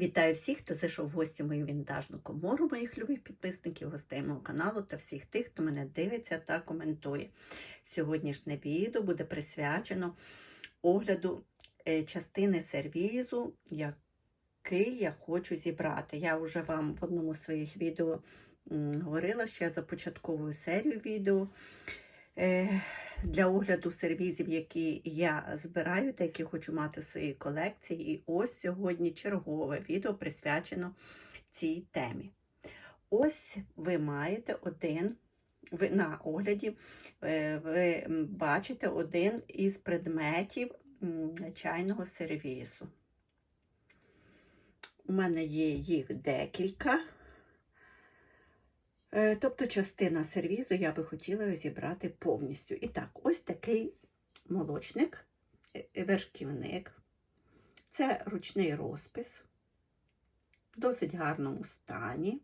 Вітаю всіх, хто зайшов в гості в мою вінтажну комору, моїх любих підписників, гостей мого каналу та всіх тих, хто мене дивиться та коментує. Сьогоднішнє відео буде присвячено огляду е, частини сервізу, який я хочу зібрати. Я вже вам в одному з своїх відео говорила, що я започатковую серію відео. Е, Для огляду сервізів, які я збираю та які хочу мати в своїй колекції. І ось сьогодні чергове відео присвячено цій темі. Ось ви маєте один, ви на огляді е, ви бачите один із предметів чайного сервісу. У мене є їх декілька. Е, Тобто частина сервізу я би хотіла зібрати повністю. І так, ось такий молочник, е, вершківник. Це ручний розпис в досить гарному стані.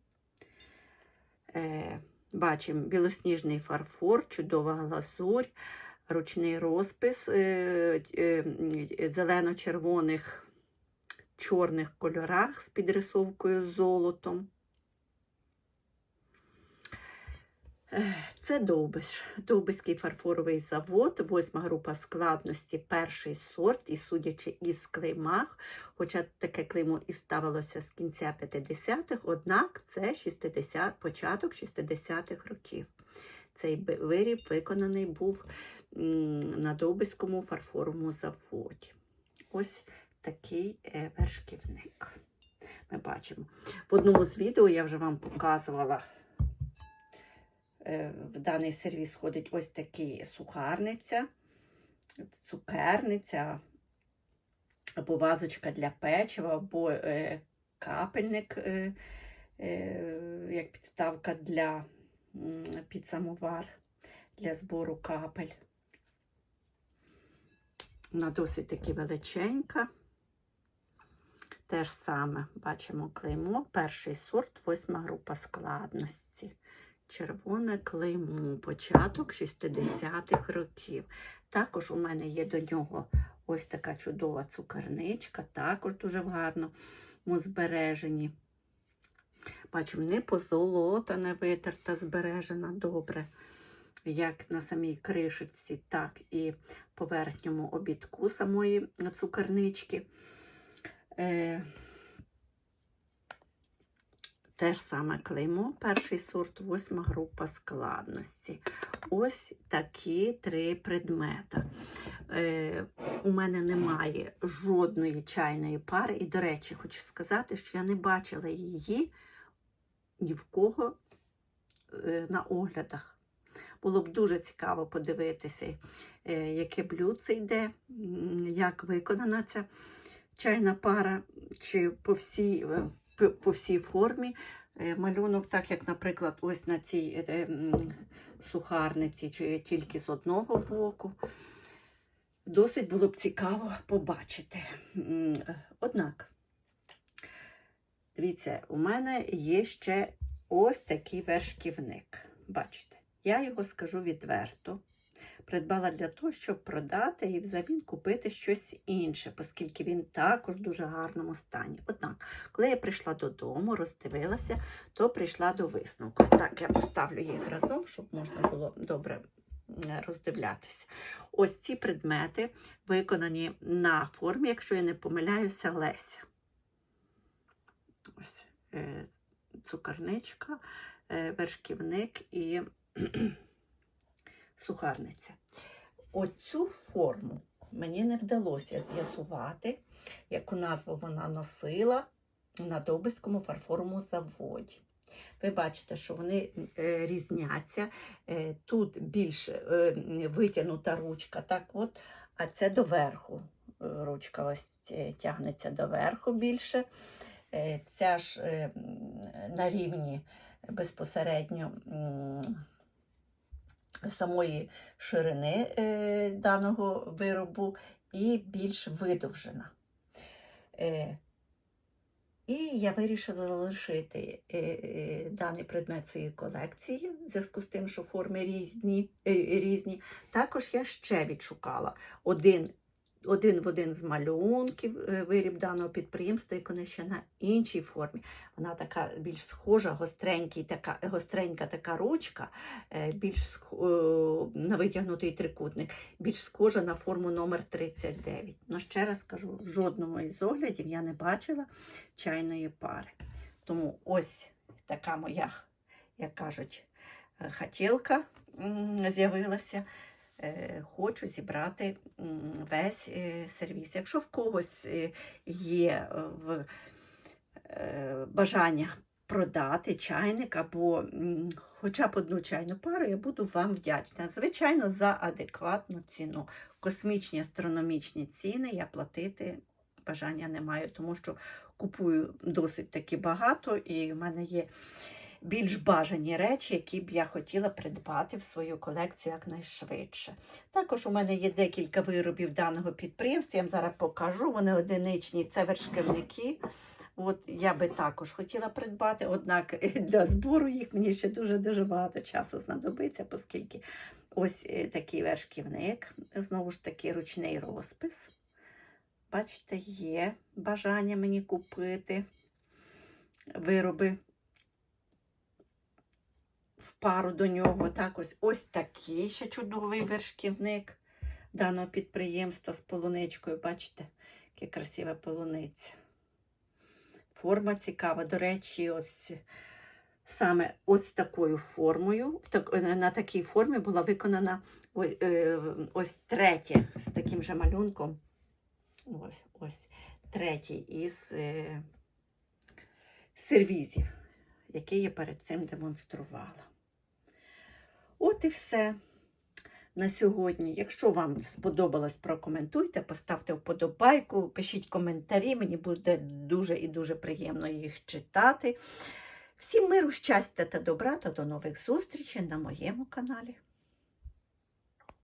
Е, Бачимо білосніжний фарфор, чудова глазурь, ручний розпис зелено-червоних чорних кольорах з підрисовкою золотом. Це Довбиш, Довбиський фарфоровий завод, восьма група складності, перший сорт, і судячи із клеймах, хоча таке клеймо і ставилося з кінця 50-х, однак це 60, початок 60-х років. Цей виріб виконаний був на Довбиському фарфоровому заводі. Ось такий е, вершківник. Ми бачимо. В одному з відео я вже вам показувала. Е, в даний сервіс входить ось такий сухарниця, цукерниця, або вазочка для печива, або е, капельник, е, як підставка для під самовар для збору капель. Вона досить таки величенька. Те ж саме бачимо клеймо, перший сорт, восьма група складності. Червоне клеймо, початок 60-х років. Також у мене є до нього ось така чудова цукерничка, також дуже в гарному збереженні. Бачимо, не позолота, не витерта, збережена добре, як на самій кришечці, так і по верхньому обідку самої цукернички. Е Теж саме клеймо, перший сорт, восьма група складності. Ось такі три предмета. Е, У мене немає жодної чайної пари. І, до речі, хочу сказати, що я не бачила її ні в кого е, на оглядах. Було б дуже цікаво подивитися, е, яке блюдце йде, як виконана ця чайна пара, чи по всій по всій формі. Малюнок, так як, наприклад, ось на цій е, сухарниці, чи тільки з одного боку. Досить було б цікаво побачити. Однак, дивіться, у мене є ще ось такий вершківник. Бачите, я його скажу відверто придбала для того, щоб продати і взамін купити щось інше, оскільки він також в дуже гарному стані. Однак, коли я прийшла додому, роздивилася, то прийшла до висновку. Так я поставлю їх разом, щоб можна було добре роздивлятися. Ось ці предмети виконані на формі, якщо я не помиляюся, Леся. Ось е, цукарничка, е, вершківник і сухарниця. Оцю форму мені не вдалося з'ясувати, яку назву вона носила на Добиському фарфоровому заводі. Ви бачите, що вони е, різняться. Е, тут більш е, витягнута ручка, так от, а це доверху. Ручка ось тягнеться доверху більше. Ця ж на рівні безпосередньо самої ширини е, даного виробу і більш видовжена. Е, і я вирішила залишити е, даний предмет своєї колекції, в зв'язку з тим, що форми різні. Різні. Також я ще відшукала один один в один з малюнків е, виріб даного підприємства, вона ще на іншій формі. Вона така більш схожа, така, гостренька така ручка, е, більш е, на витягнутий трикутник, більш схожа на форму номер 39. Ну, ще раз кажу, в жодному із оглядів я не бачила чайної пари. Тому ось така моя, як кажуть, хотілка з'явилася. Е, Хочу зібрати весь е, сервіс. Якщо в когось е, є в бажання продати чайник або хоча б одну чайну пару, я буду вам вдячна. Звичайно, за адекватну ціну. Космічні астрономічні ціни я платити бажання не маю, тому що купую досить таки багато, і в мене є більш бажані речі, які б я хотіла придбати в свою колекцію якнайшвидше. Також у мене є декілька виробів даного підприємства. Я вам зараз покажу. Вони одиничні, це вершківники. От я би також хотіла придбати, однак для збору їх мені ще дуже-дуже багато часу знадобиться, оскільки ось е, такий вершківник, знову ж таки, ручний розпис. Бачите, є бажання мені купити вироби в пару до нього. Так, ось, ось такий ще чудовий вершківник даного підприємства з полуничкою. Бачите, яка красива полуниця. Форма цікава. До речі, ось саме ось такою формою, так- на такій формі була виконана е, ось третє з таким же малюнком. Ось, ось третій із е, сервізів, який я перед цим демонструвала. От і все на сьогодні. Якщо вам сподобалось, прокоментуйте, поставте вподобайку, пишіть коментарі, мені буде дуже і дуже приємно їх читати. Всім миру, щастя та добра та до нових зустрічей на моєму каналі.